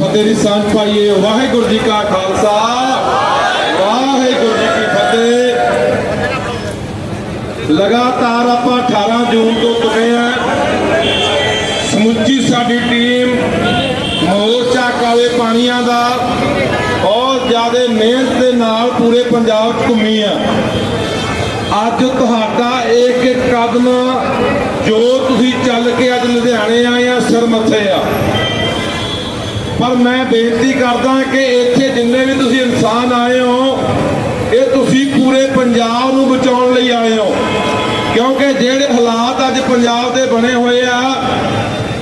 ਫਤਿਹ ਦੀ ਸਾਂਝ ਪਾਈਏ। ਵਾਹਿਗੁਰੂ ਜੀ ਕਾ ਖਾਲਸਾ। ਵਾਹਿਗੁਰੂ ਜੀ ਕੀ ਫਤਿਹ। ਲਗਾਤਾਰ ਆਪਾਂ 18 ਜੂਨ ਤੋਂ ਤੁਰੇ ਆ। ਸਮੁੱਚੀ ਸਾਡੀ ਟੀਮ ਮੋਰਚਾ ਕਾਲੇ ਪਾਣੀਆਂ ਦਾ ਬਹੁਤ ਜ਼ਿਆਦਾ ਮਿਹਨਤ ਦੇ ਨਾਲ ਪੂਰੇ ਪੰਜਾਬ 'ਚ ਘੁੰਮੀ ਆ। ਅੱਜ ਤੁਹਾਡਾ ਇੱਕ ਇੱਕ ਕਦਮ ਜੋ ਤੁਸੀਂ ਚੱਲ ਕੇ ਅੱਜ ਲੁਧਿਆਣੇ ਆਏ ਆ, ਸਿਰ ਮੱਥੇ ਆ। ਪਰ ਮੈਂ ਬੇਨਤੀ ਕਰਦਾ ਕਿ ਇੱਥੇ ਜਿੰਨੇ ਵੀ ਤੁਸੀਂ ਇਨਸਾਨ ਆਏ ਹੋ, ਇਹ ਤੁਸੀਂ ਪੂਰੇ ਪੰਜਾਬ ਨੂੰ ਬਚਾਉਣ ਲਈ ਆਏ ਹੋ। ਕਿਉਂਕਿ ਜਿਹੜੇ ਹਾਲਾਤ ਅੱਜ ਪੰਜਾਬ ਦੇ ਬਣੇ ਹੋਏ ਆ,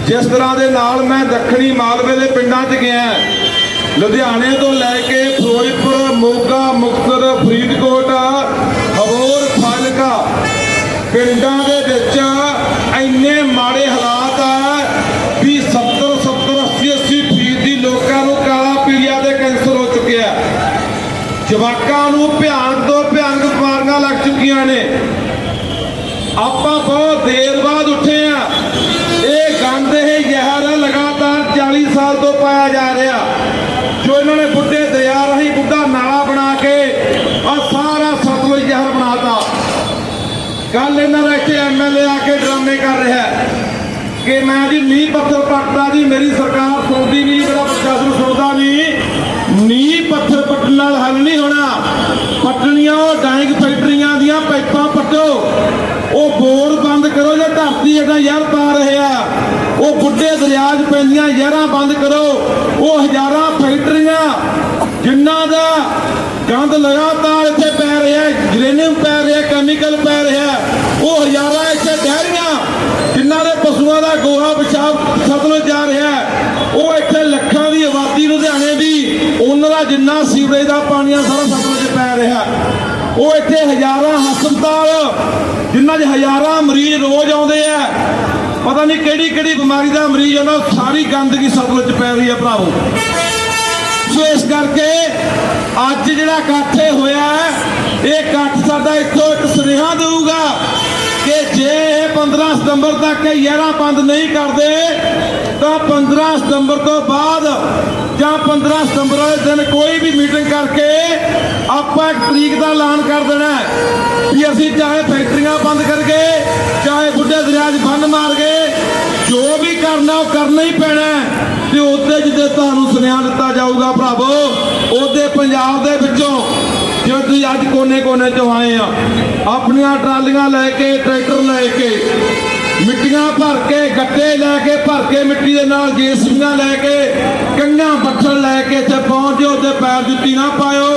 ਜਿਸ ਤਰ੍ਹਾਂ ਦੇ ਨਾਲ ਮੈਂ ਦੱਖਣੀ ਮਾਲਵੇ ਦੇ ਪਿੰਡਾਂ 'ਚ ਗਿਆ, ਲੁਧਿਆਣੇ ਤੋਂ ਲੈ ਕੇ ਫਿਰੋਜ਼ਪੁਰ, ਮੋਗਾ, ਮੁਕਤਸਰ, ਫਰੀਦਕੋਟ, ਹਬੋਰ ਫਾਜ਼ਿਲਕਾ ਪਿੰਡਾਂ ਦੇ ਵਿੱਚ ਇੰਨੇ ਮਾੜੇ ਹਾਲਾਤ ਜਵਾਕਾਂ ਨੂੰ ਭਿਆਨਕ ਤੋਂ ਭਿਆਨਕ ਬਿਮਾਰੀਆਂ ਲੱਗ ਚੁੱਕੀਆਂ ਨੇ। ਆਪਾਂ ਬਹੁਤ ਦੇਰ ਬਾਅਦ ਉੱਠੇ ਆ ਇਹ ਗੰਦ, ਇਹ ਜ਼ਹਿਰ ਲਗਾਤਾਰ 40 ਸਾਲ ਤੋਂ ਪਾਇਆ ਜਾ ਰਿਹਾ। ਜੋ ਇਹਨਾਂ ਨੇ ਬੁੱਢੇ ਦਰਿਆ ਰਾਹੀਂ ਬੁੱਢਾ ਨਾਲਾ ਬਣਾ ਕੇ ਆ ਸਾਰਾ ਸਤਲੁਜ ਜ਼ਹਿਰ ਬਣਾਤਾ। ਕੱਲ ਇਹਨਾਂ ਦਾ ਇੱਥੇ ਐਮਐਲਏ ਆ ਕੇ ਡਰਾਮੇ ਕਰ ਰਿਹਾ ਕਿ ਮੈਂ ਜੀ ਨੀਂਹ ਪੱਥਰ ਪੱਟਦਾ ਜੀ, ਮੇਰੀ ਸਰਕਾਰ ਸੁਣਦੀ ਨਹੀਂ, ਮੇਰਾ ਪ੍ਰਸ਼ਾਸਨ ਸੁਣਦਾ ਨਹੀਂ ਨੀਂਹ ਪੱਥਰ ਪੱਟਣ ਨਾਲ ਹੱਲ ਨਹੀਂ ਹੋਣਾ ਪੱਟਣੀਆਂ ਉਹ ਡਾਇੰਗ ਫੈਕਟਰੀਆਂ ਦੀਆਂ ਪਾਈਪਾਂ ਪੱਟੋ ਉਹ ਬੋਰ ਬੰਦ ਕਰੋ ਜੇ ਧਰਤੀ ਜਿਹੜਾ ਯਾਰ ਪਾ ਰਹੇ ਉਹ ਬੁੱਢੇ ਦਰਿਆ 'ਚ ਪੈਂਦੀਆਂ ਯਾਰਾਂ ਬੰਦ ਕਰੋ। ਉਹ ਹਜ਼ਾਰਾਂ ਫੈਕਟਰੀਆਂ ਜਿਨ੍ਹਾਂ ਦਾ ਗੰਦ ਲਗਾਤਾਰ ਇੱਥੇ ਪੈ ਰਿਹਾ ਯੂਰੇਨੀਅਮ ਪੈ ਰਿਹਾ ਕੈਮੀਕਲ ਪੈ ਰਿਹਾ ਉਹ ਹਜ਼ਾਰਾਂ ਇੱਥੇ ਡਹਿਰੀਆਂ ਜਿਨ੍ਹਾਂ ਦੇ ਪਸ਼ੂਆਂ ਦਾ ਗੋਹਾ ਪਿਸ਼ਾਬ ਸਤਲੁਜ ਜਾ ਰਿਹਾ ਉਹ ਇੱਥੇ ਲੱਖਾਂ ਦੀ ਆਬਾਦੀ ਲੁਧਿਆਣੇ ਦੀ ਉਹਨਾਂ ਦਾ ਜਿੰਨਾ ਸੀਵਰੇਜ ਦਾ ਪਾਣੀ ਆ, ਸਾਰਾ ਸਤਲੁਜ 'ਚ ਪੈ ਰਿਹਾ ਉਹ ਇੱਥੇ ਹਜ਼ਾਰਾਂ ਹਸਪਤਾਲ ਜਿਨ੍ਹਾਂ 'ਚ ਹਜ਼ਾਰਾਂ ਮਰੀਜ਼ ਰੋਜ਼ ਆਉਂਦੇ ਆ। ਪਤਾ ਨਹੀਂ ਕਿਹੜੀ ਕਿਹੜੀ ਬਿਮਾਰੀ ਦਾ ਮਰੀਜ਼ ਉਹਨਾਂ ਸਾਰੀ ਗੰਦਗੀ ਸਤਲੁਜ 'ਚ ਪੈ ਰਹੀ ਆ ਭਰਾਵੋ। ਸੋ ਇਸ ਕਰਕੇ ਅੱਜ ਜਿਹੜਾ ਇਕੱਠ ਇਹ ਹੋਇਆ, ਇਹ ਇਕੱਠ ਸਾਡਾ ਇੱਥੋਂ ਇੱਕ ਸੁਨੇਹਾ ਦੇਊਗਾ ਕਿ ਜੇ ਇਹ 15 ਸਤੰਬਰ ਤੱਕ ਇਹ ਬੰਦ ਨਹੀਂ ਕਰਦੇ ਤਾਂ 15 ਸਤੰਬਰ ਤੋਂ ਬਾਅਦ ਜਾਂ 15 ਸਤੰਬਰ ਵਾਲੇ ਦਿਨ ਕੋਈ ਵੀ ਮੀਟਿੰਗ ਕਰਕੇ ਆਪਾਂ ਇੱਕ ਤਰੀਕ ਦਾ ਐਲਾਨ ਕਰ ਦੇਣਾ ਵੀ ਅਸੀਂ ਚਾਹੇ ਫੈਕਟਰੀਆਂ ਬੰਦ ਕਰਕੇ, ਚਾਹੇ ਬੁੱਢੇ ਦਰਿਆ 'ਚ ਬੰਨ ਮਾਰ ਗਏ ਜੋ ਵੀ ਕਰਨਾ ਉਹ ਕਰਨਾ ਹੀ ਪੈਣਾ ਹੈ। ਤੇ ਉਹਦੇ ਜਿੱਦੇ ਤੁਹਾਨੂੰ ਸੁਨੇਹਾ ਦਿੱਤਾ ਜਾਊਗਾ ਭਰਾਵੋ, ਉਹਦੇ ਪੰਜਾਬ ਦੇ ਵਿੱਚੋਂ ਜਿਵੇਂ ਤੁਸੀਂ ਅੱਜ ਕੋਨੇ-ਕੋਨੇ ਚੋਂ ਆਏ ਆ, ਆਪਣੀਆਂ ਟਰਾਲੀਆਂ ਲੈ ਕੇ, ਟਰੈਕਟਰ ਲੈ ਕੇ ਮਿੱਟੀਆਂ ਭਰ ਕੇ, ਗੱਟੇ ਲੈ ਕੇ, ਭਰ ਕੇ ਮਿੱਟੀ ਦੇ ਨਾਲ ਜੇਸੀਬੀਆਂ ਲੈ ਕੇ, ਕੰਨਾਂ ਪੱਥਰ ਲੈ ਕੇ ਇੱਥੇ ਪਹੁੰਚ ਤੇ ਪੈਰ ਜੁੱਤੀ ਨਾ ਪਾਇਓ।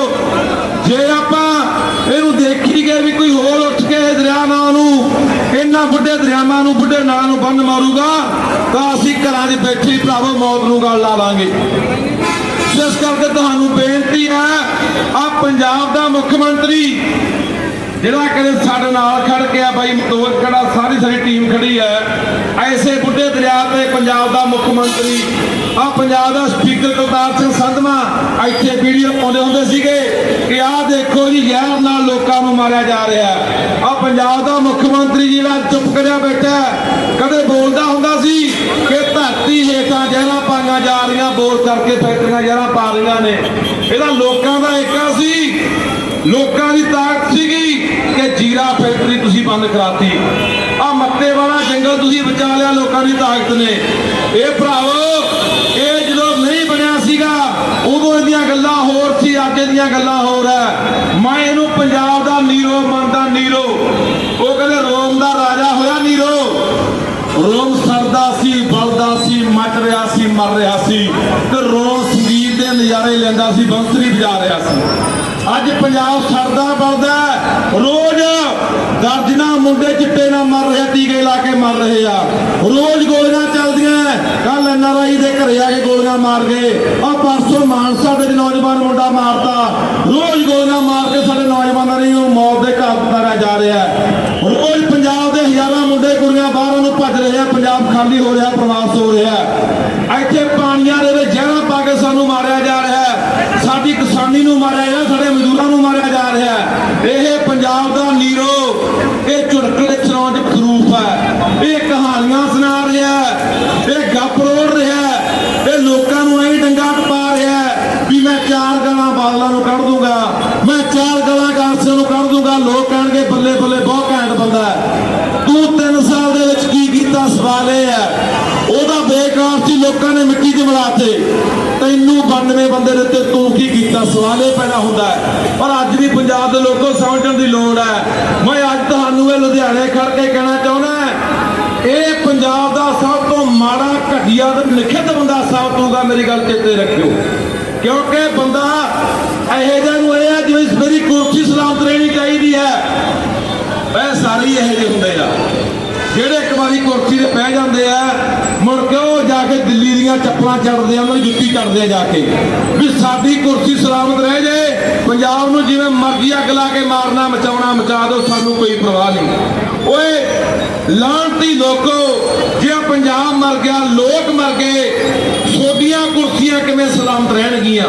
ਜੇ ਆਪਾਂ ਇਹਨੂੰ ਦੇਖੀ ਵੀ ਕੋਈ ਹੋਰ ਉੱਠ ਕੇ ਦਰਿਆ ਨੂੰ ਇਹਨਾਂ ਬੁੱਢੇ ਦਰਿਆਵਾਂ ਨੂੰ ਬੁੱਢੇ ਨਾਲਾਂ ਨੂੰ ਬੰਨ ਮਾਰੂਗਾ, ਤਾਂ ਅਸੀਂ ਘਰਾਂ 'ਚ ਬੈਠੀ ਭਰਾਵੋ ਮੌਤ ਨੂੰ ਗੱਲ ਲਾ ਲਾਂਗੇ ਇਸ ਕਰਕੇ ਤੁਹਾਨੂੰ ਬੇਨਤੀ ਹੈ ਆ ਪੰਜਾਬ ਦਾ ਮੁੱਖ ਮੰਤਰੀ ਜਿਹੜਾ ਕਦੇ ਸਾਡੇ ਨਾਲ ਖੜ ਕੇ ਆ ਬਾਈ ਮਤੋਰ ਖੜਾ ਸਾਰੀ ਸਾਰੀ ਟੀਮ ਖੜੀ ਹੈ। ਐਸੇ ਬੁੱਢੇ ਦਰਿਆ ਤੇ ਪੰਜਾਬ ਦਾ ਮੁੱਖ ਮੰਤਰੀ ਆ ਪੰਜਾਬ ਦਾ ਸਪੀਕਰ ਕੁਲਤਾਰ ਸਿੰਘ ਸੰਧਵਾ, ਇੱਥੇ ਵੀਡੀਓ ਪਾਉਂਦੇ ਹੁੰਦੇ ਸੀਗੇ ਕਿ ਆਹ ਦੇਖੋ ਜੀ, ਜ਼ਹਿਰ ਨਾਲ ਲੋਕਾਂ ਨੂੰ ਮਾਰਿਆ ਜਾ ਰਿਹਾ ਆ ਪੰਜਾਬ ਦਾ ਮੁੱਖ ਮੰਤਰੀ ਜਿਹੜਾ ਚੁੱਪ ਕਰਿਆ ਬੈਠਾ ਕਦੇ ਬੋਲਦਾ ਹੁੰਦਾ ਸੀ ਕਿ ਧਰਤੀ ਹੇਠਾਂ ਜ਼ਹਿਰਾਂ ਪਾਈਆਂ ਜਾ ਰਹੀਆਂ, ਬੋਲ ਕਰਕੇ ਫੈਕਟਰੀਆਂ ਜ਼ਹਿਰਾਂ ਪਾ ਰਹੀਆਂ ਨੇ। ਇਹਦਾ ਲੋਕਾਂ ਦਾ ਏਕਾ ਸੀ। ਲੋਕਾਂ ਦੀ ਤਾਕਤ ਸੀਗੀ। ਕਿ ਜੀਰਾ ਫੈਕਟਰੀ ਤੁਸੀਂ ਬੰਦ ਕਰਾਤੀ। ਆ ਮੱਤੇ ਵਾਲਾ ਜੰਗਲ ਤੁਸੀਂ ਬਚਾ ਲਿਆ, ਲੋਕਾਂ ਦੀ ਤਾਕਤ ਨੇ। ਇਹ ਭਰਾਵੋ, ਇਹ ਜਦੋਂ ਨਹੀਂ ਬਣਿਆ ਸੀਗਾ, ਉਦੋਂ ਇਹਦੀਆਂ ਗੱਲਾਂ ਹੋਰ ਸੀ, ਅੱਜ ਇਹਦੀਆਂ ਗੱਲਾਂ ਹੋਰ ਹੈ। ਮੈਂ ਇਹਨੂੰ ਪੰਜਾਬ ਦਾ ਨੀਰੋ ਮੰਨਦਾ, ਨੀਰੋ। ਉਹ ਕਹਿੰਦੇ, ਰੋਮ ਦਾ ਰਾਜਾ ਹੋਇਆ ਨੀਰੋ। ਰੋਮ ਸਰਦਾ ਸੀ, ਬਲਦਾ ਸੀ, ਮੱਚ ਰਿਹਾ ਸੀ, ਮਰ ਰਿਹਾ ਸੀ। ਤੇ ਰੋਮ ਸੰਗੀਤ ਦੇ ਨਜ਼ਾਰੇ ਲੈਂਦਾ ਸੀ, ਬੰਸਰੀ ਵਜਾ ਰਿਹਾ ਸੀ। ਅੱਜ ਪੰਜਾਬ ਸਰਦਾ, ਬਲਦਾ ਦਰਜਨਾ ਮੁੰਡੇ ਚਿੱਟੇ ਨਾਲ ਮਰ ਰਹੇ, ਟੀਕੇ ਲਾ ਕੇ ਮਰ ਰਹੇ ਆ। ਰੋਜ਼ ਗੋਲੀਆਂ ਚੱਲਦੀਆਂ ਕੱਲ ਐਨਆਰਆਈ ਦੇ ਘਰੇ ਆ ਕੇ ਗੋਲੀਆਂ ਮਾਰ ਗਏ। ਆ ਪਰਸੋਂ ਮਾਨਸਾ ਦੇ ਨੌਜਵਾਨ ਮੁੰਡਾ ਮਾਰਤਾ। ਰੋਜ਼ ਗੋਲੀਆਂ ਮਾਰ ਕੇ ਸਾਡੇ ਨੌਜਵਾਨਾਂ ਨੂੰ ਮੌਤ ਦੇ ਘਾਟ ਉਤਾਰਿਆ ਜਾ ਰਿਹਾ ਰੋਜ਼ ਪੰਜਾਬ ਦੇ ਹਜ਼ਾਰਾਂ ਮੁੰਡੇ, ਕੁੜੀਆਂ ਬਾਹਰਾਂ ਨੂੰ ਭੱਜ ਰਹੇ ਆ। ਪੰਜਾਬ ਖਾਲੀ ਹੋ ਰਿਹਾ, ਪ੍ਰਵਾਸ ਹੋ ਰਿਹਾ ਇੱਥੇ ਪਾਣੀਆਂ ਦੇ ਵਿੱਚ ਜ਼ਹਿਰਾਂ ਪਾ ਕੇ ਸਾਨੂੰ ਮਾਰਿਆ ਜਾ ਰਿਹਾ ਸਾਡੀ ਕਿਸਾਨੀ ਨੂੰ ਮਾਰਿਆ ਇਹ ਬੱਲੇ ਬੱਲੇ ਬਹੁਤ ਘੈਂਟ ਬੰਦਾ ਹੈ। ਤੂੰ 3 ਸਾਲ ਦੇ ਵਿੱਚ ਕੀ ਕੀਤਾ, ਸਵਾਲ ਇਹ ਉਹਦਾ ਬੇਕਾਰ ਸੀ, ਲੋਕਾਂ ਨੇ ਮਿੱਟੀ 'ਚ ਮਿਲਾਤੇ। ਤੈਨੂੰ 92 ਬੰਦੇ ਦਿੱਤੇ ਤੂੰ ਕੀ ਕੀਤਾ? ਸਵਾਲ ਪੈਣਾ ਹੁੰਦਾ ਪਰ ਅੱਜ ਵੀ ਪੰਜਾਬ ਦੇ ਲੋਕੋ ਸਮਝਣ ਦੀ ਲੋੜ ਹੈ। ਮੈਂ ਅੱਜ ਤੁਹਾਨੂੰ ਇਹ ਲੁਧਿਆਣੇ ਖੜ ਕੇ ਕਹਿਣਾ ਚਾਹੁੰਦਾ ਇਹ ਪੰਜਾਬ ਦਾ ਸਭ ਤੋਂ ਮਾੜਾ ਘਟੀਆ ਤੇ ਨਿਖਿੱਧ ਬੰਦਾ ਸਾਬਤ ਹੋਊਗਾ ਮੇਰੀ ਗੱਲ ਚੇਤੇ ਰੱਖਿਓ। ਕਿਉਂਕਿ ਬੰਦਾ ਇਹੋ ਜਿਹਾ ਨੂੰ ਇਹ ਹੈ ਜਿਵੇਂ ਮੇਰੀ ਕੁਰਸੀ ਸਲਾਮਤ ਰਹਿਣੀ ਚਾਹੀਦੀ ਹੈ। ਇਹ ਸਾਰੇ ਹੀ ਇਹੋ ਜਿਹੇ ਹੁੰਦੇ ਆ। ਜਿਹੜੇ ਇੱਕ ਵਾਰੀ ਕੁਰਸੀ ਤੇ ਬਹਿ ਜਾਂਦੇ ਆ, ਮੁੜ ਕੇ ਉਹ ਜਾ ਕੇ ਦਿੱਲੀ ਦੀਆਂ ਚੱਪਲਾਂ ਚੜਦੇ ਆ, ਉਹਨਾਂ ਦੀ ਜੁੱਤੀ ਚੜਦੇ ਆ ਜਾ ਕੇ। ਵੀ ਸਾਡੀ ਕੁਰਸੀ ਸਲਾਮਤ ਰਹਿ ਜੇ, ਪੰਜਾਬ ਨੂੰ ਜਿਵੇਂ ਮਰਜ਼ੀ ਅੱਗ ਲਾ ਕੇ ਮਾਰਨਾ, ਮਚਾਉਣਾ, ਮਚਾ ਦਿਓ, ਸਾਨੂੰ ਕੋਈ ਪਰਵਾਹ ਨਹੀਂ। ਓਏ ਲਾਂਤੀ ਲੋਕੋ, ਜੇ ਪੰਜਾਬ ਮਰ ਗਿਆ, ਲੋਕ ਮਰ ਗਏ ਛੋਟੀਆਂ ਕੁਰਸੀਆਂ ਕਿਵੇਂ ਸਲਾਮਤ ਰਹਿਣਗੀਆਂ?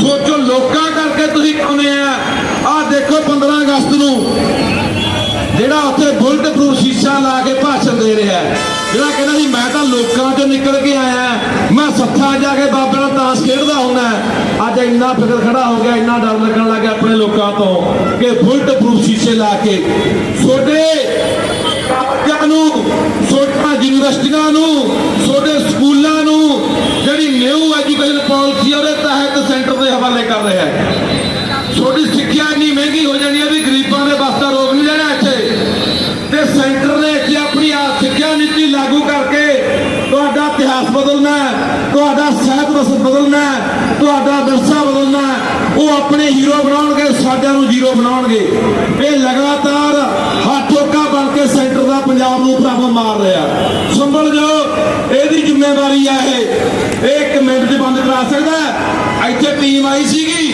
ਸੋਚੋ ਲੋਕਾਂ ਕਰਕੇ ਤੁਸੀਂ ਕਹਿੰਦੇ ਆ? ਆਹ ਦੇਖੋ 15 ਅਗਸਤ ਨੂੰ, ਜਿਹੜਾ ਉੱਥੇ ਬੁਲਟ ਪ੍ਰੂਫ ਸ਼ੀਸ਼ਾ ਲਾ ਕੇ ਭਾਸ਼ਣ ਦੇ ਰਿਹਾ ਹੈ, ਜਿਹੜਾ ਕਹਿੰਦਾ ਜੀ, ਮੈਂ ਤਾਂ ਲੋਕਾਂ ਚੋਂ ਨਿਕਲ ਕੇ ਆਇਆ ਮੈਂ ਸੱਥਾ ਜਾ ਕੇ ਬਾਬੇ ਨਾਲ ਤਾਸ਼ ਖੇਡਦਾ ਹੁੰਦਾ ਅੱਜ ਇੰਨਾ ਫਿਕਰ ਖੜਾ ਹੋ ਗਿਆ, ਇੰਨਾ ਡਰ ਲੱਗਣ ਲੱਗ ਗਿਆ ਆਪਣੇ ਲੋਕਾਂ ਤੋਂ ਕਿ ਬੁਲਟ ਪ੍ਰੂਫ ਸ਼ੀਸ਼ੇ ਲਾ ਕੇ। ਛੋਟੇ ਕਾਲਜਾਂ ਨੂੰ, ਛੋਟਾ ਯੂਨੀਵਰਸਿਟੀਆਂ ਨੂੰ, ਛੋਟੇ ਸਕੂਲਾਂ ਨੂੰ, ਜਿਹੜੀ ਨਿਊ ਐਜੂਕੇਸ਼ਨ ਪਾਲਿਸੀ ਉਹਦੇ ਤਹਿਤ ਸੈਂਟਰ ਦੇ ਹਵਾਲੇ ਕਰ ਰਿਹਾ ਹੈ। ਛੋਟੀ ਸਿੱਖਿਆ ਇੰਨੀ ਮਹਿੰਗੀ ਹੋ ਜਾਣੀ ਹੈ ਵੀ ਗਰੀਬਾਂ ਦੇ ਵਾਸਤੇ ਰੋਕ ਨਹੀਂ ਲੈਣਾ ਇੱਥੇ। ਤੇ ਸੈਂਟਰ ਨੇ ਇੱਥੇ ਆਪਣੀ ਆ ਸਿੱਖਿਆ ਨੀਤੀ ਲਾਗੂ ਕਰਕੇ ਤੁਹਾਡਾ ਇਤਿਹਾਸ ਬਦਲਣਾ ਤੁਹਾਡਾ ਸਾਹਿਤ ਬਸ ਬਦਲਣਾ ਤੁਹਾਡਾ ਵਿਰਸਾ ਬਦਲਣਾ ਉਹ ਆਪਣੇ ਹੀਰੋ ਬਣਾਉਣਗੇ, ਸਾਡਿਆਂ ਨੂੰ ਜ਼ੀਰੋ ਬਣਾਉਣਗੇ। ਇਹ ਲਗਾਤਾਰ ਹਾਥੋਕਾ ਬਣ ਪੰਜਾਬ ਨੂੰ ਪ੍ਰਭ ਮਾਰ ਰਿਹਾ। ਸੰਭਲ ਜਾਓ ਇਹਦੀ ਜ਼ਿੰਮੇਵਾਰੀ ਆ ਇਹ। ਇਹ ਇੱਕ ਮਿੰਟ 'ਚ ਬੰਦ ਕਰਾ ਸਕਦਾ ਇੱਥੇ ਟੀਮ ਆਈ ਸੀਗੀ।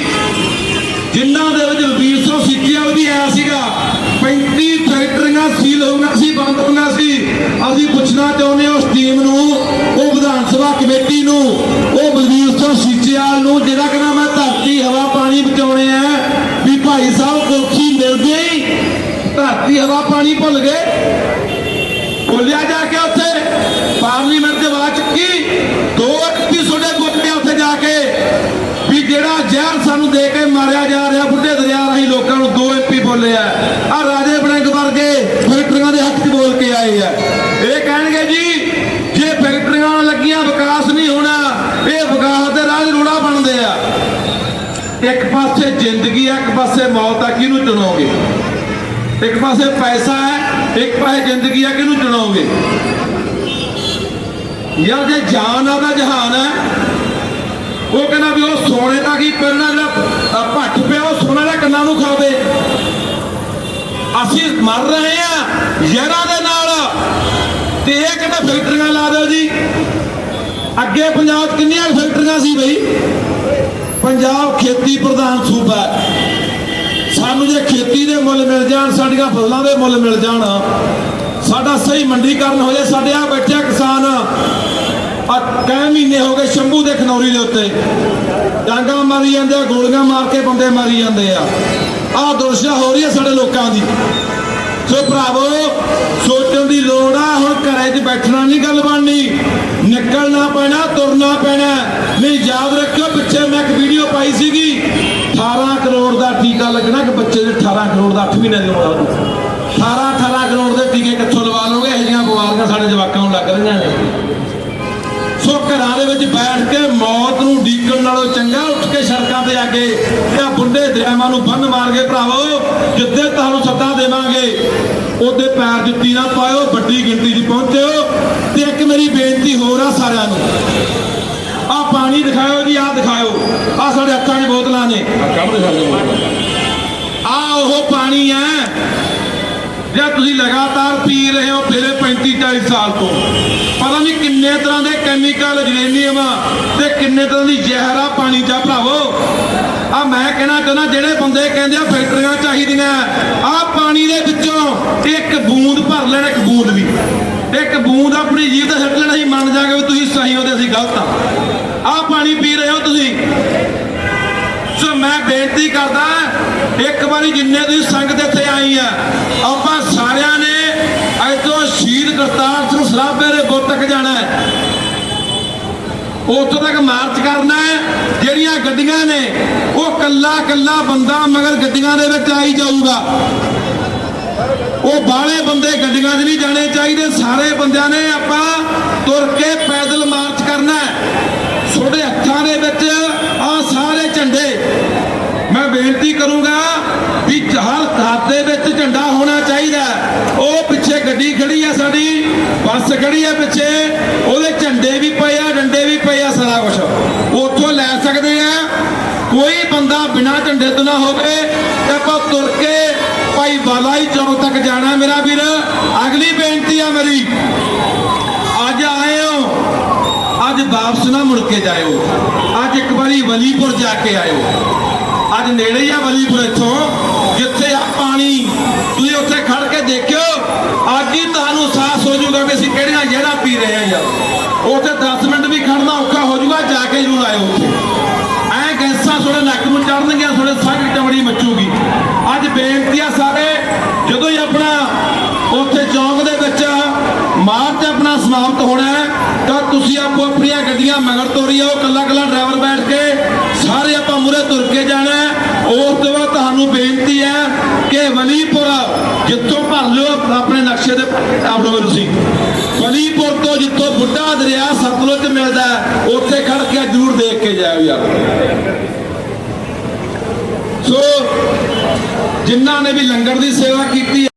ਜਿਨ੍ਹਾਂ ਦੇ ਵਿੱਚ ਰਵੀਰ ਸਿੰਘ ਸਿੱਖਿਆ ਵੀ ਆਇਆ ਸੀਗਾ। 35 ਫੈਕਟਰੀਆਂ ਸੀਲ ਹੋਣਾ ਸੀ, ਬੰਦ ਹੋਣਾ ਸੀ। ਅਸੀਂ ਪੁੱਛਣਾ ਚਾਹੁੰਦੇ ਹਾਂ ਉਸ ਟੀਮ ਨੂੰ, ਉਹ ਵਿਧਾਨ ਸਭਾ ਕਮੇਟੀ ਨੂੰ, ਉਹ ਬਲਵੀਰ ਸਿੰਘ ਸਿੱਖਿਆਲ ਨੂੰ ਜਿਹੜਾ ਕਹਿੰਦਾ ਮੈਂ ਧਰਤੀ ਹਵਾ ਪਾਣੀ ਬਚਾਉਣੇ ਆ ਵੀ ਭਾਈ ਸਾਹਿਬ ਕੁਰਸੀ ਮਿਲ ਗਈ ਧਰਤੀ ਹਵਾ ਪਾਣੀ ਭੁੱਲ ਗਏ ਬੋਲਿਆ ਜਾ ਕੇ ਉੱਥੇ ਪਾਰਲੀਮੈਂਟ ਦੇ ਆਵਾਜ਼ ਚੱਕੀ ਦੋ ਐਮਪੀ ਤੁਹਾਡੇ ਗੋਪੀਆਂ ਉੱਥੇ ਜਾ ਕੇ ਵੀ ਜਿਹੜਾ ਜ਼ਹਿਰ ਸਾਨੂੰ ਦੇ ਕੇ ਮਾਰਿਆ ਜਾ ਰਿਹਾ ਬੁੱਢੇ ਦਰਿਆ ਰਾਹੀਂ ਲੋਕਾਂ ਨੂੰ ਦੋ ਐਮਪੀ ਬੋਲੇ ਆ ਆ ਰਾਜੇ ਬਣਿੰਗ ਵਰਗੇ ਫੈਕਟਰੀਆਂ ਦੇ ਹੱਕ 'ਚ ਬੋਲ ਕੇ ਆਏ ਆ ਇਹ ਕਹਿਣਗੇ ਜੀ ਜੇ ਫੈਕਟਰੀਆਂ ਨਾਲ ਲੱਗੀਆਂ ਵਿਕਾਸ ਨਹੀਂ ਹੋਣਾ ਇਹ ਵਿਕਾਸ ਦੇ ਰਾਜ ਰੋੜਾ ਬਣਦੇ ਆ ਇੱਕ ਪਾਸੇ ਜ਼ਿੰਦਗੀ ਹੈ ਇੱਕ ਪਾਸੇ ਮੌਤ ਹੈ ਕਿਹਨੂੰ ਚੁਣੋਗੇ? ਇੱਕ ਪਾਸੇ ਪੈਸਾ ਹੈ ਇੱਕ ਪਾਸੇ ਜ਼ਿੰਦਗੀ ਹੈ ਕਿਹਨੂੰ ਚੁਣੋਗੇ? ਯਾਰ ਜੇ ਜਾਨ ਆ ਦਾ ਜਹਾਨ ਹੈ ਉਹ ਕਹਿੰਦਾ ਵੀ ਉਹ ਸੋਨੇ ਦਾ ਕੀ ਕਰਨਾ, ਜਿਹੜਾ ਭੱਠ ਪਿਆ, ਉਹ ਸੋਨੇ ਦਾ ਕੰਨਾਂ ਨੂੰ ਖਾਵੇ। ਅਸੀਂ ਮਰ ਰਹੇ ਆ ਜ਼ਹਿਰਾਂ ਦੇ ਨਾਲ। ਤੇ ਇਹ ਕਹਿੰਦਾ ਫੈਕਟਰੀਆਂ ਲਾ ਦਿਓ ਜੀ। ਅੱਗੇ ਪੰਜਾਬ ਕਿੰਨੀਆਂ ਫੈਕਟਰੀਆਂ ਸੀ ਬਈ? ਪੰਜਾਬ ਖੇਤੀ ਪ੍ਰਧਾਨ ਸੂਬਾ ਹੈ। ਸਾਨੂੰ ਜੇ ਖੇਤੀ ਦੇ ਮੁੱਲ ਮਿਲ ਜਾਣ, ਸਾਡੀਆਂ ਫਸਲਾਂ ਦੇ ਮੁੱਲ ਮਿਲ ਜਾਣ, ਸਾਡਾ ਸਹੀ ਮੰਡੀਕਰਨ ਹੋ ਜਾਏ, ਸਾਡੇ ਆ ਬੈਠੇ ਆ ਕਿਸਾਨ। ਆ ਕਈ ਮਹੀਨੇ ਹੋ ਗਏ ਸ਼ੰਭੂ ਦੇ ਖਨੌਰੀ ਦੇ ਉੱਤੇ। ਡਾਂਗਾ ਮਾਰੀ ਜਾਂਦੇ ਆ, ਗੋਲੀਆਂ ਮਾਰ ਕੇ ਬੰਦੇ ਮਾਰੀ ਜਾਂਦੇ ਆ। ਆਹ ਦੁਰਸ਼ਾ ਹੋ ਰਹੀ ਹੈ ਸਾਡੇ ਲੋਕਾਂ ਦੀ। ਸੋ ਭਰਾਵੋ, ਸੋਚਣ ਦੀ ਲੋੜ ਆ, ਹੁਣ ਘਰੇ 'ਚ ਬੈਠਣਾ ਨਹੀਂ ਗੱਲ ਬਣਨੀ। ਨਿਕਲਣਾ ਪੈਣਾ, ਤੁਰਨਾ ਪੈਣਾ ਨਹੀਂ ਯਾਦ ਰੱਖਿਓ ਪਿੱਛੇ ਮੈਂ ਇੱਕ ਵੀਡੀਓ ਪਾਈ ਸੀਗੀ? 18 ਕਰੋੜ ਦਾ ਟੀਕਾ ਲੱਗਣਾ ਕਿ ਬੱਚੇ ਦੇ 18 ਕਰੋੜ ਦਾ 8 ਮਹੀਨੇ ਦੀ ਉਮਰ 18 18 ਕਰੋੜ ਦੇ ਟੀਕੇ ਕਿੱਥੋਂ ਲਵਾ ਲੋਗੇ ਇਹ ਜਿਹੀਆਂ ਬਿਮਾਰੀਆਂ ਸਾਡੇ ਜਵਾਕਾਂ ਨੂੰ ਲੱਗ ਰਹੀਆਂ ਨੇ। ਸੋ ਘਰਾਂ ਦੇ ਵਿੱਚ ਬੈਠ ਕੇ ਮੌਤ ਨੂੰ ਡੀਕਣ ਨਾਲੋਂ ਚੰਗਾ, ਉੱਠ ਕੇ ਸੜਕਾਂ ਤੇ ਆ ਕੇ ਇਹ ਬੁੱਢੇ ਦਰਿਆਵਾਂ ਨੂੰ ਬੰਨ ਮਾਰ ਕੇ ਭਰਾਵੋ ਜਿੱਦੇ ਤੁਹਾਨੂੰ ਸੱਦਾ ਦੇਵਾਂਗੇ, ਉਹਦੇ ਪੈਰ ਜੁੱਤੀ ਨਾ ਪਾਇਓ, ਵੱਡੀ ਗਿਣਤੀ 'ਚ ਪਹੁੰਚਿਓ। ਤੇ ਇੱਕ ਮੇਰੀ ਬੇਨਤੀ ਹੋਰ ਆ ਸਾਰਿਆਂ ਨੂੰ। ਆ ਪਾਣੀ ਦਿਖਾਓ ਜੀ, ਆ ਦਿਖਾਓ। ਆ ਸਾਡੇ ਹੱਥਾਂ 'ਚ ਬੋਤਲਾਂ ਨੇ। ਆ ਉਹ ਪਾਣੀ ਹੈ ਜੇ ਤੁਸੀਂ ਲਗਾਤਾਰ ਪੀ ਰਹੇ ਹੋ ਫਿਰ 35 40 ਸਾਲ ਤੋਂ। ਪਤਾ ਨਹੀਂ ਕਿੰਨੇ ਤਰ੍ਹਾਂ ਦੇ ਕੈਮੀਕਲ ਜਰੇਨੀਅਮ ਤੇ ਕਿੰਨੇ ਤਰ੍ਹਾਂ ਦੀ ਜ਼ਹਿਰ ਆ ਪਾਣੀ ਚ ਭਰਾਵੋ। ਆ ਮੈਂ ਕਹਿਣਾ ਚਾਹੁੰਦਾ, ਜਿਹੜੇ ਬੰਦੇ ਕਹਿੰਦੇ ਆ ਫੈਕਟਰੀਆਂ ਚਾਹੀਦੀਆਂ, ਆ ਪਾਣੀ ਦੇ ਵਿੱਚੋਂ ਇੱਕ ਬੂੰਦ ਭਰ ਲੈਣ, ਇੱਕ ਬੂੰਦ ਵੀ। ਇੱਕ ਬੂੰਦ ਆਪਣੀ ਜੀਭ ਤੇ ਸੁੱਟ ਲੈਣਾ ਅਸੀਂ ਮੰਨ ਜਾਗੇ ਵੀ ਤੁਸੀਂ ਸਹੀ ਹੋ ਤੇ ਅਸੀਂ ਗਲਤ ਆ। ਆ ਪਾਣੀ ਪੀ ਰਹੇ ਹੋ ਤੁਸੀਂ। ਸੋ ਮੈਂ ਬੇਨਤੀ ਕਰਦਾ, ਇੱਕ ਵਾਰੀ ਜਿੰਨੇ ਤੁਸੀਂ ਸੰਗਤ ਇੱਥੇ ਆਈ ਆ, ਆਪਾਂ ਸਾਰਿਆਂ ਨੇ ਇੱਥੋਂ ਸ਼ਹੀਦ ਕਰਤਾਰ ਸਿੰਘ ਸਰਾਭੇ ਦੇ ਗੁਰ ਤੱਕ ਜਾਣਾ ਹੈ। ਉੱਥੋਂ ਤੱਕ ਮਾਰਚ ਕਰਨਾ ਹੈ, ਜਿਹੜੀਆਂ ਗੱਡੀਆਂ ਨੇ, ਉਹ ਕੱਲਾ ਕੱਲਾ ਬੰਦਾ ਮਗਰ ਗੱਡੀਆਂ ਦੇ ਵਿੱਚ ਆਈ ਜਾਊਗਾ। ਉਹ ਬਾਲੇ ਬੰਦੇ ਗੱਡੀਆਂ 'ਚ ਨਹੀਂ ਜਾਣੇ ਚਾਹੀਦੇ, ਸਾਰੇ ਬੰਦਿਆਂ ਨੇ ਆਪਾਂ ਤੁਰ ਕੇ ਪੈਦਲ ਮਾਰਚ ਕਰਨਾ ਤੁਹਾਡੇ ਹੱਥਾਂ ਦੇ ਵਿੱਚ ਆ ਸਾਰੇ ਝੰਡੇ। ਮੈਂ ਬੇਨਤੀ ਕਰੂੰਗਾ ਵੀ ਹਰ ਹੱਥ ਦੇ ਵਿੱਚ ਝੰਡਾ ਹੋਣਾ ਚਾਹੀਦਾ ਉਹ ਪਿੱਛੇ ਗੱਡੀ ਖੜੀ ਆ ਸਾਡੀ, ਬੱਸ ਖੜੀ ਆ ਪਿੱਛੇ, ਉਹਦੇ ਝੰਡੇ ਵੀ ਪਏ ਆ, ਡੰਡੇ ਵੀ ਪਏ ਆ, ਸਾਰਾ ਕੁਝ ਉੱਥੋਂ ਲੈ ਸਕਦੇ ਆ। ਕੋਈ ਬੰਦਾ ਬਿਨਾਂ ਝੰਡੇ ਤੋਂ ਨਾ ਹੋਵੇ, ਤੇ ਆਪਾਂ ਤੁਰ ਕੇ ਭਾਈ ਬਾਲਾਈ ਚੌਕ ਤੱਕ ਜਾਣਾ ਮੇਰਾ ਵੀਰ। ਅਗਲੀ ਬੇਨਤੀ ਆ ਮੇਰੀ। ਅੱਜ ਆਏ ਹੋ। ਅੱਜ ਵਾਪਸ ਨਾ ਮੁੜ ਕੇ ਜਾਇਓ। ਅੱਜ ਇੱਕ ਵਾਰੀ ਵਲੀਪੁਰ ਜਾ ਕੇ ਆਇਓ। ਅੱਜ ਨੇੜੇ ਹੀ ਆ ਵਲੀਪੁਰ ਇੱਥੋਂ, ਜਿੱਥੇ ਆ ਪਾਣੀ। ਤੁਸੀਂ ਉੱਥੇ ਖੜ ਕੇ ਦੇਖਿਓ। ਅੱਜ ਹੀ ਤੁਹਾਨੂੰ ਅਹਿਸਾਸ ਹੋ ਜਾਊਗਾ ਕਿ ਅਸੀਂ ਕਿਹੜੀਆਂ ਜਿਹੜਾ ਪੀ ਰਹੇ ਆ ਯਾਰ। ਉੱਥੇ 10 ਮਿੰਟ ਵੀ ਖੜਨਾ ਔਖਾ ਹੋ ਜਾਊਗਾ, ਜਾ ਕੇ ਜ਼ਰੂਰ ਆਇਓ ਉੱਥੇ। ਤੁਹਾਡੇ ਨੱਕ ਨੂੰ ਚੜਨਗੀਆਂ ਤੁਹਾਡੇ ਸਾਰੀ ਚਮੜੀ ਮੱਚੂਗੀ। ਅੱਜ ਬੇਨਤੀ ਆ ਸਾਰੇ, ਜਦੋਂ ਹੀ ਆਪਣਾ ਉੱਥੇ ਚੌਂਕ ਦੇ ਵਿੱਚ ਮਾਰਚ ਆਪਣਾ ਸਮਾਪਤ ਹੋਣਾ ਹੈ, ਤਾਂ ਤੁਸੀਂ ਆਪੋ ਆਪਣੀਆਂ ਗੱਡੀਆਂ ਮਗਰ ਤੋਰੀਓ ਕੱਲਾ ਕੱਲਾ ਡਰਾਈਵਰ ਬੈਠ ਕੇ ਸਾਰੇ ਆਪਾਂ ਮੂਰੇ ਤੁਰ ਕੇ ਜਾਣਾ ਉਸ ਤੋਂ ਬਾਅਦ ਤੁਹਾਨੂੰ ਬੇਨਤੀ ਹੈ ਕਿ ਵਲੀਪੁਰ, ਜਿੱਥੋਂ ਭਰ ਲਿਓ ਆਪਣੇ ਨਕਸ਼ੇ ਦੇ ਆਪਣੋ ਤੁਸੀਂ। ਵਲੀਪੁਰ ਤੋਂ ਜਿੱਥੋਂ ਬੁੱਢਾ ਦਰਿਆ ਸਤਲੁਜ ਮਿਲਦਾ ਉੱਥੇ ਖੜ ਕੇ ਜ਼ਰੂਰ ਦੇਖ ਕੇ ਜਾਇਓ ਯਾਰ ਸੋ ਜਿਨ੍ਹਾਂ ਨੇ ਵੀ ਲੰਗਰ ਦੀ ਸੇਵਾ ਕੀਤੀ